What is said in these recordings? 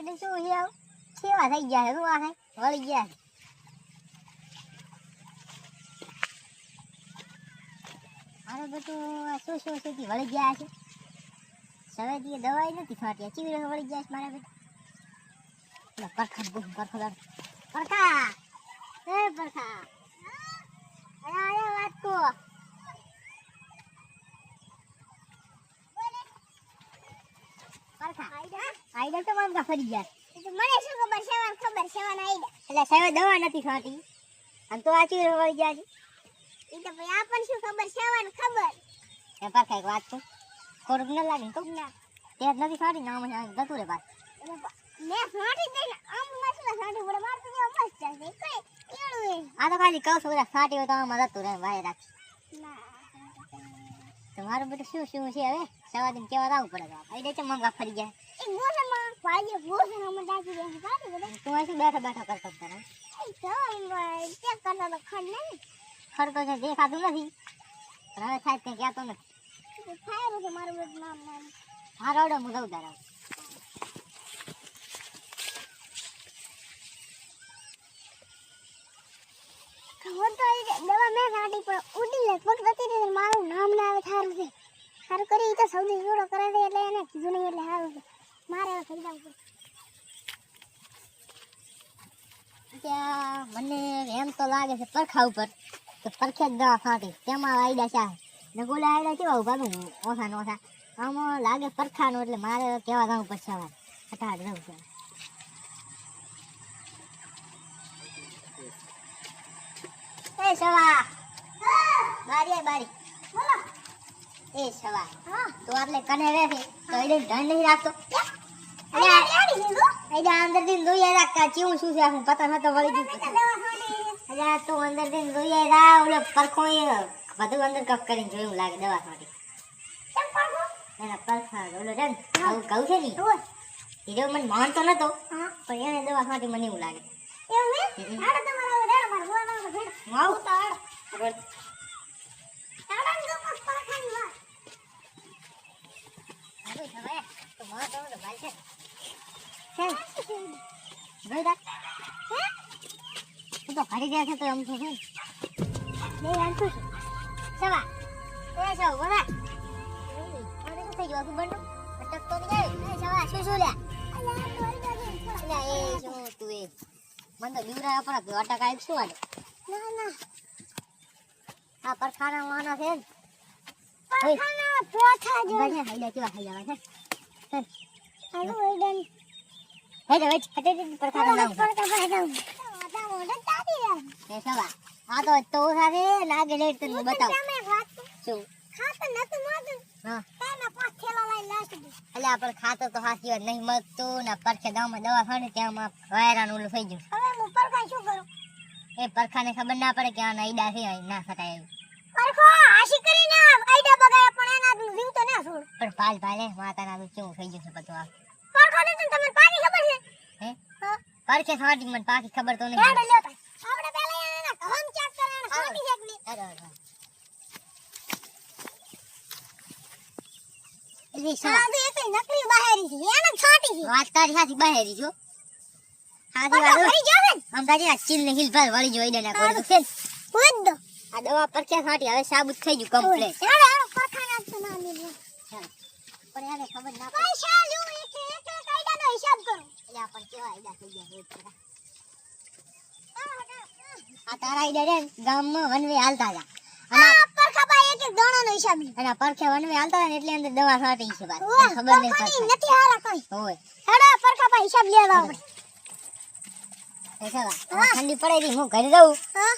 એટલે શું છે? કેવા થઈ ગયા છે શું આ? વળી ગયા છે. મારે બધું શું શું છે વળી ગયા છે સવેદી દવાઈ નથી ફાટી ચીવી વળી ગયા છે મારા બેટા પરખા બહુ પરખો પરખા એ પરખા અરે અરે વાત કો પરખા આઈડા તો મારા ફરી ગયા. મને શું ખબર સેવાન ખબર? સેવાન આઈડા એટલે સાહેબ દવા નથી ખાતી આમ તો આચી ચીવી ગયા છે. એ તો ભાઈ આપણને શું ખબર? સેવાન ખબર? એ પર એક વાત છે. થોડુંક ન લાગે તો? ના. તે જ નથી ખાતી ના મને જતું રે બાદ મેં ફાટી દઈને આમ મસલા ફાટી પડે મારતો તો મસ્ત ચાલશે કઈ કેળું આ તો ખાલી કહું છું બધા ફાટી હોય તો આમાં જતું રહે વાય રાખ. એ ના. તો મારું બધું શું શું છે હવે? સવા દિન કેવા આવવું પડે? આઈ દે છે મમગા ફરી જાય એ ગોસમાં ભાઈ ગોસમાં મને ડાકી દે ફાટી પડે તું અહીં શું બેઠો બેઠો કરતો તારે એ તો એમાં ચેક કરતા તો ખડ નહીં ખડતો છે દેખાતું નથી પણ હવે સાહેબ કંઈ કહેતો નથી ફાયર છે મારું બધું નામ નામ હા રવડો હું જઉં તારા ખબર તો આવી જાય. દવા મેં કાઢી પણ ઉડી લગભગ નથી રહી. મારું નામ ના આવે સારું છે સારું કરી ઈ તો સૌથી જોડો કરે છે એટલે એને કીધું નહીં એટલે સારું છે મારે હવે થઈ જવું ત્યાં મને એમ તો લાગે છે પરખા ઉપર પરખે જ દવા ફાટી. તેમાં આઈડા છે ને ગોલા આઈડા કેવા ઊભા નું? ઓછા ને ઓછા. આમાં લાગે પરખાનું એટલે મારે કેવા જવું પડશે હવે ફટાફટ જવું છે એ સવા. બારી બારી. બોલો. એ સવા. તું તો આટલે કને રહે તો એને ધન નહીં રાખતો. અરે અંદરથી જોઈએ રાખતા ચીવું શું છે આખું પતંગ હતો વળી ગયું અરે તું અંદરથી જોઈએ રા ઓલો પરખો એ બધું અંદર કપ કરીને જોયું લાગે દવા માટે એના પરખા ઓલો ને ઘઉં ઘઉં છે ને હીરો મને માનતો નતો હા પણ એને દવા માટે મને એવું લાગે એવું હે આડો તમારો રેડો માર બોલાવો તો ભેડ હું આવું તો આડો ને ગપ્પા પાખાની વાત હવે હવે તો મારો તો ઓલો ભાઈ છે છે જોઈ રાખ હે તું ગયા છે તો એમ તો બે આંટુ છે સવા એ સવા બોલા અરે શું થઈ ગયું આખું બંડું અટકતો નહીં સવા શું શું લ્યા અલા તોરી દે એટલે એ શું તું એ મને તો બીવરા પર અટક આવી શું આડે ના ના આ પરખાના વાના છે ને પાખાના પોથા જો બધા હાઈલા કેવા હાઈલા છે હાલો હે હટે પરખાના નામ પર ભાઈ દઉં આતા મોઢે તાતી રહે એ સવા આ તો તો સાથે લાગે લેટ તને બતાવ તમે વાત શું ખાતો નતું મોતું હા તાના પાંચ થેલા લઈને લાસી દે એટલે આ પર ખાતો તો હાથી વાત નહીં મળતું ને પરખે દામાં દવા ખાને ત્યાંમાં વાયરાનું ઓલું થઈ ગયું હવે હું પરખા શું કરું એ પરખાને ખબર ના પડે કે આ નાઈડા છે અહીં ના ખટાય એવું પરખો આશી કરીને આઈડા બગાડ્યા પણ એના જીવ તો ના છોડ પણ પાલ પાલે માતાના તો કેવું થઈ ગયું છે બધું આ પરખો ને તમને પાકી ખબર છે હે હા પરખે સાટી મને પાકી ખબર તો નહીં હેડ લ્યો તા આપણે પહેલા એના ઘમ ચેક કરવાના પર દવા પરખે સાટી હવે સાબુત થઈ ગયું કમ્પ્લીટ પણ એને ખબર ના પડે. હિસાબ કરો. એટલે આપણ કેવા થઈ ગયા. આ તારા આઈડા ગામમાં વનવે હાલતા હતા. અને આ- આ પરખા એક એક દાણાનો હિસાબ અને પરખે વનવે હાલતા હતા એટલે અંદર દવા છાંટી છે બાદ ખબર નહીં પડતી. નથી હારા કઈ. હોય. હેડો પરખા ભાઈ હિસાબ લેવા આપણે એ સવા હવે ઠંડી પડે રહી હું ઘરે જઉં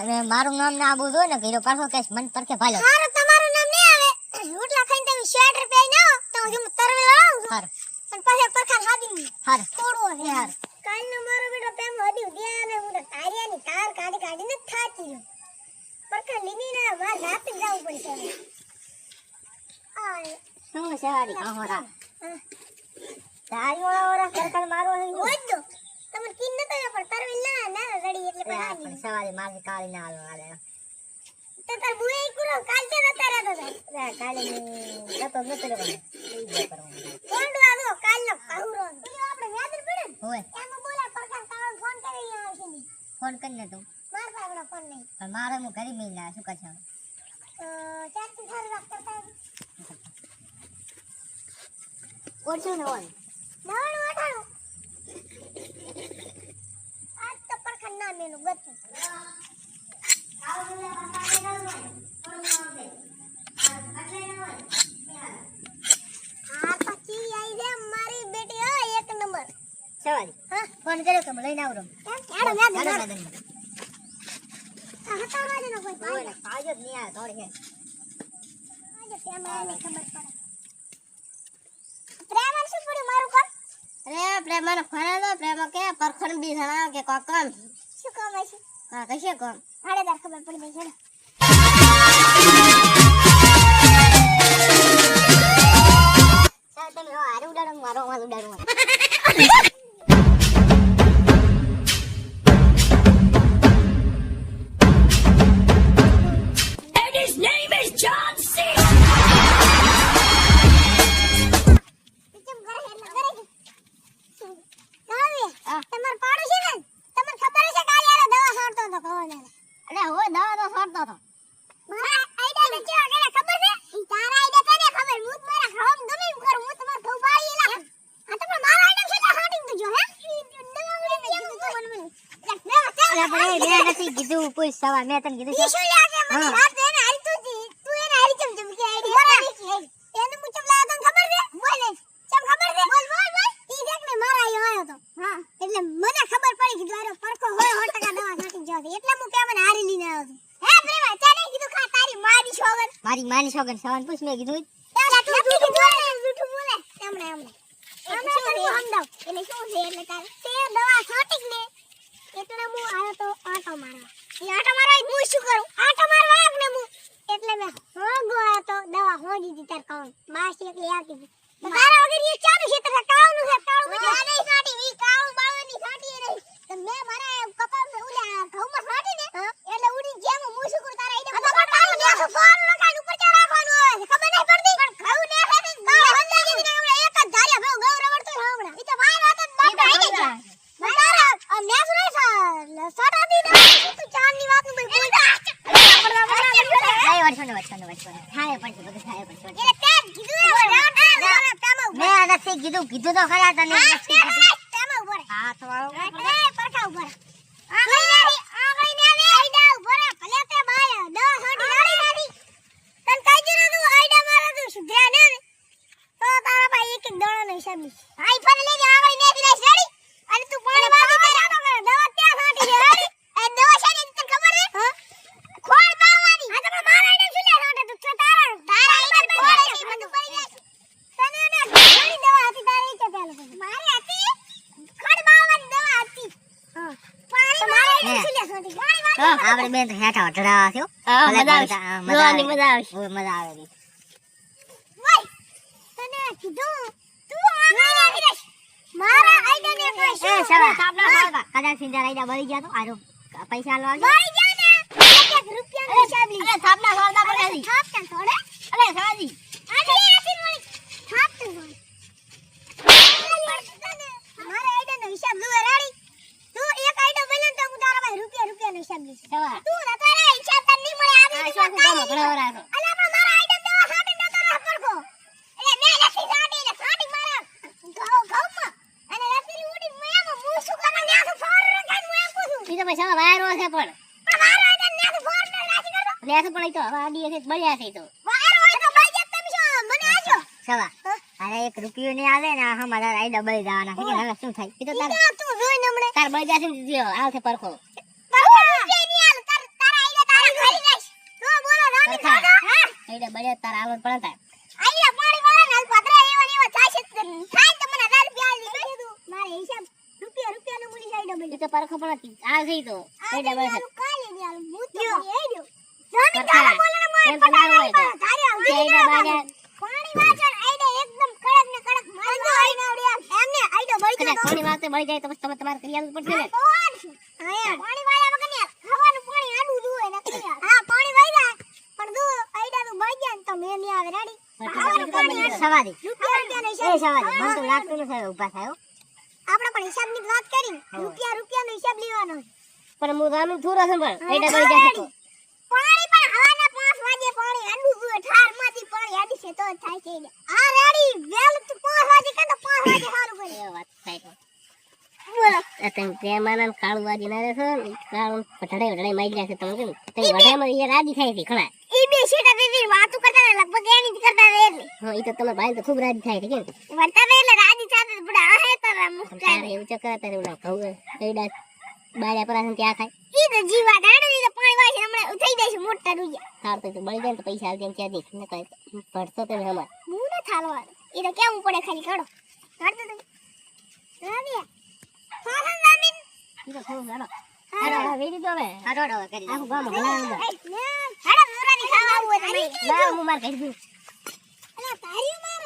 અને મારું નામ ના આબુ જોઈએ ને ઘીરો પાછો કેસ મન પરખે ભાલો. તમારું નામ નહીં આવે. રોટલા ખાઈને તમે રૂપિયા ના તો હું તરવે લાવું હાર. પણ પાછા પરખા ખાધી હાર. થોડું હાર. કાલનો મારો બેટો પેમ વધી ગયા અને હું તો તારિયાની તાર કાઢી કાઢીને થાકી ગયો. પરખા લીધી ને માર રાતે જવું પડશે શું સારી કાહોરા હા. તારી ઓળા ઓળા કરકર મારો હે ઓય તો. તમને કીન નતો આવ્યો પણ તરવે ના ના રડી એટલે પણ આ પણ સવારે મારે કાળી ના આલો આલે તો તાર બુએ કુરો કાલ કે નતા રહેતો રે કાલે જતો નતો રહેવાનો. ઈ જ કરવાનું. કોંડો કાહુરો આપણે યાદ પડે ને ઓય એમાં બોલા પ્રકાશ તારો ફોન કરી આવશે ની ફોન કરીને તું. મારા પાસે ફોન નહીં. પણ મારે હું ઘરે મિલ ના શું કરશે હવે? ચારથી સારું વાત કરતા. ઓછું ને હોય નવાણું અઠાણું. આજ તો પરખા ના મેલું ગતું આ પછી આઈ છે મારી બેટી હો એક નંબર સવારી. હા ફોન કર્યો કે લઈને આવું કેમ? હેડો મેં હેડો. હેડો. મેદાનમાં. હતા નો કોઈ ઓય પાઈ જ નહીં આવે થોડી હેડ. આજે પ્રેમાને ખબર પડે પ્રેમાને શું પડ્યું મારું કોણ અરે પ્રેમાનો ફોન આવ્યો પ્રેમા કે પરખણ બી જણાવ કે કોક કોમ શું કામ હશે હા કશે કોમ હાડે તાર ખબર પડી ગઈ છે તમે હો ઉડાડો મારો મારું ઉડાડો. તો મને મને અરે પણ એ મેં નથી કીધું પૂછ સવાર મેં તને કીધું છે શું લાગે મને. રાત એને હારી તું તી. એને હારી ચમ ચમ કે આઈડિયા. એને હું ચમ લાવ્યો તને ખબર છે? બોલ. ચમ ખબર છે? બોલ બોલ બોલ. ઈ દેખ ને મારા આયો આયો તો. હા. એટલે મને ખબર પડી કે દ્વારો પરકો હોય 100% દવા છાંટી જવા દે એટલે હું કે મને હારી લઈને આવ્યો તો હે પ્રેમા ચાલે? કીધું ખા તારી મારી છોગન. મારી માની છોકર સવાર પૂછ મેં કીધું તું જૂઠું બોલે. જૂઠું બોલે. એમણે એમણે એમણે તને હું સમજાવ એટલે શું છે? એટલે તારે તે દવા છાંટી ને. એટલે હું આવ્યો તો આટો મારવા. એ આટો મારવા હું શું કરું? આટો મારવા આવ્યો ને હું. એટલે મેં હોગો આવ્યો તો દવા હોજી દીધી તાર કાઉન બાસ એકલી આવતી હતી. તારા વગર એ ચાલુ છે? તારા કાઉનું છે કાઉનું બધું નહીં સાટી ઈ કાઉન બાળવાની સાટી નહીં તો મેં મારા કપાળ ઉલ્યા ઘઉંમાં સાટી ને એટલે ઉડી જેમ હું શું કરું તારા આઈને તો કાઉન ને ફોન રખાય ઉપર ચા રાખવાનું આવે છે ખબર નહીં પડતી પણ ઘઉં ને સાથે ગાળ હંદાઈ દીધી ને હમણાં એક જ ધાર્યા ભાવ ઘઉં રવડતો હોય હમણાં ઈ તો બહાર હતો જ બાપ આઈ ગયા મારા આ મેં શું નહીં સાટા દીધા તું ચાંદની વાતનું ભાઈ બોલ થાય વર્ષો ને વર્ષો ને વર્ષો ને થાય પણ છે બધું થાય પણ છે એટલે તે કીધું એ રાત રાત તેમાં મેં નથી કીધું કીધું તો ખરા તને હા નથી કીધું. તેમાં ઊભો રહે હા તો આવો. એ પરખા ઊભો રહે આગળ ને આગળ ને આવે આઈડા ઊભો રહે ભલે તે બાય દવા છોડી રાડી નાખી તને કઈ દીધું તું આઈડા મારે તું સુધર્યા ને તો તારા ભાઈ એક એક દડો નો હિસાબની આઈ ફરે લઈ જા આગળ ને રેડી. અને તું પાણી વાળી દે દવા ત્યાં છાંટી દે રેડી એ દવા છે ને તને ખબર છે હા ખોળ બાવાની આ તમે મારા આઈડા શું લે છાંટે તું છો તારા તારા આઈડા ખોળ છે બધું પડી જાય તને ને ઘણી દવા હતી તારી કે પેલો મારી હતી ખડ બાવાની દવા હતી હા પાણી મારે હે. શું લે છાંટી પાણી હા, વાળી આપણે બે તો હેઠા વટડા થયો. મજા આવશે. જોવાની મજા આવશે. મજા આવે તને કીધું? તું દેશ મારા આઈડા ને કોઈ એ, શું તાપલા ખાવા. કદાચ સિંધા રાઈડા બળી ગયા તો આરો પૈસા આલવા ગયા. ને? એક એક રૂપિયાનો હિસાબ અરે, તાપલા ખાવા તા પડે રી. થાપ તને થોડે અરે, સવાજી. આજે આથી મળી થાપ તને થોડે મારા આઈડા નો હિસાબ લુએ રાડી તું એક આઈડો બને તો હું તારા ભાઈ રૂપિયા રૂપિયાનો હિસાબ લઈશ સવા. તું તો તારા હિસાબ તને નહીં મળે આ આવી શું કામ ભણાવો રાખો? અલે પણ મારા આઈટમ દવા ખાટી ન તારા પડકો એટલે મેં નથી ખાટી ને ખાટી મારા ઘઉં ઘઉંમાં અને રાત્રિ ઉડી મેં એમ હું શું કરવા ન્યા તો ફોર રખાય હું સવા વાયરો છે પણ. પણ લેસું પણ તો હવે આડી છે બળ્યા છે તો. વાયરો હોય તો બળી જત તમે શું મને આજો સવા. અરે, એક રૂપિયો ને આવે ને આ મારા રાઈ ડબલ જવાના. છે કે હવે શું થાય? ઈ તો તાર તું જોઈ નમણે તાર બળી જશે ને જીઓ, પરખો. રૂપિયા ની હાલ તાર આઈડા તારા ખાઈ નાખ તો બોલો રાની સરખા. દાદા હા રાઈડા બળ્યા તાર આવડ પડે તાર. આઈડા પાણી વાળા ને હાલ પતરા એવા ને એવા થાય છે જ નહીં. થાય તો મને હજાર રૂપિયા આલી દે કીધું મારે હિસાબ રૂપિયા રૂપિયા નું આઈડા બળી તો પરખો પણ હતી. આવશે ઈ તો રાઈડા બળશે. સરખા. એમ તો ના હોય તો. તે રાઈડા બળ્યા. કદાચ થોડી વાર તો. બળી જાય તો પછી તમે તમારે કરી આલવું પડશે ને. સવારી. એ સવારી. મને તો લાગતું નથી ઊભા થાય આપણે પણ હિસાબની વાત કરી રૂપિયા રૂપિયાનો હિસાબ લેવાનો પણ હું રામી થોરા છું પણ પડી જશે તો પાણી પણ હવાના પાંચ વાગે પાણી હાડું જોઈએ ઠારમાંથી પાણી આડી છે તો થાય છે. આ રેડી. વેલ તો પાંચ વાગે કે તો પાંચ વાગે હારું કરી એ વાત થાય તો બોલો તમે પ્રેમાનંદ કાળું વાજી ના રહેશો કાળું પઠાડે વઢાડે મારી નાખે. તમે કેમ? તમે વઢામાં ઈ રાજી થાય છે ઘણા ઈ બે શેટા વાતો કરતા લગભગ એની જ કરતા રહે હા ઈ તો તમારા ભાઈ તો ખૂબ રાજી થાય છે કેમ? વર્તા એટલે રાજી બધા આહે તારા પણ મુસ્કાન તારે એવું તારે ઓલા ઘઉં કઈડા બાળ્યા પરાસન ત્યાં ખાય. ઈ તો જીવા દાડો ઈ તો પાણી વાળશે હમણાં થઈ જાય મોટા રૂયા. તાર તો તો બળી જાય તો પૈસા આલજે ત્યાં દીખ ને કઈ ભરશો તમે અમાર હું ન થાલવા ઈ તો કેવું પડે ખાલી કાઢો કાઢતો તમે રામિયા હા હા રામીન. ઈ તો થોડું હેડો. હા, હેડો હા. હવે વેરી દો હવે. હાડો કરી આખું ગામ ભણાવે હાડો મોરાની ખાવા આવું હોય ના હું માર કહી દઉં અલા તારીઓમાં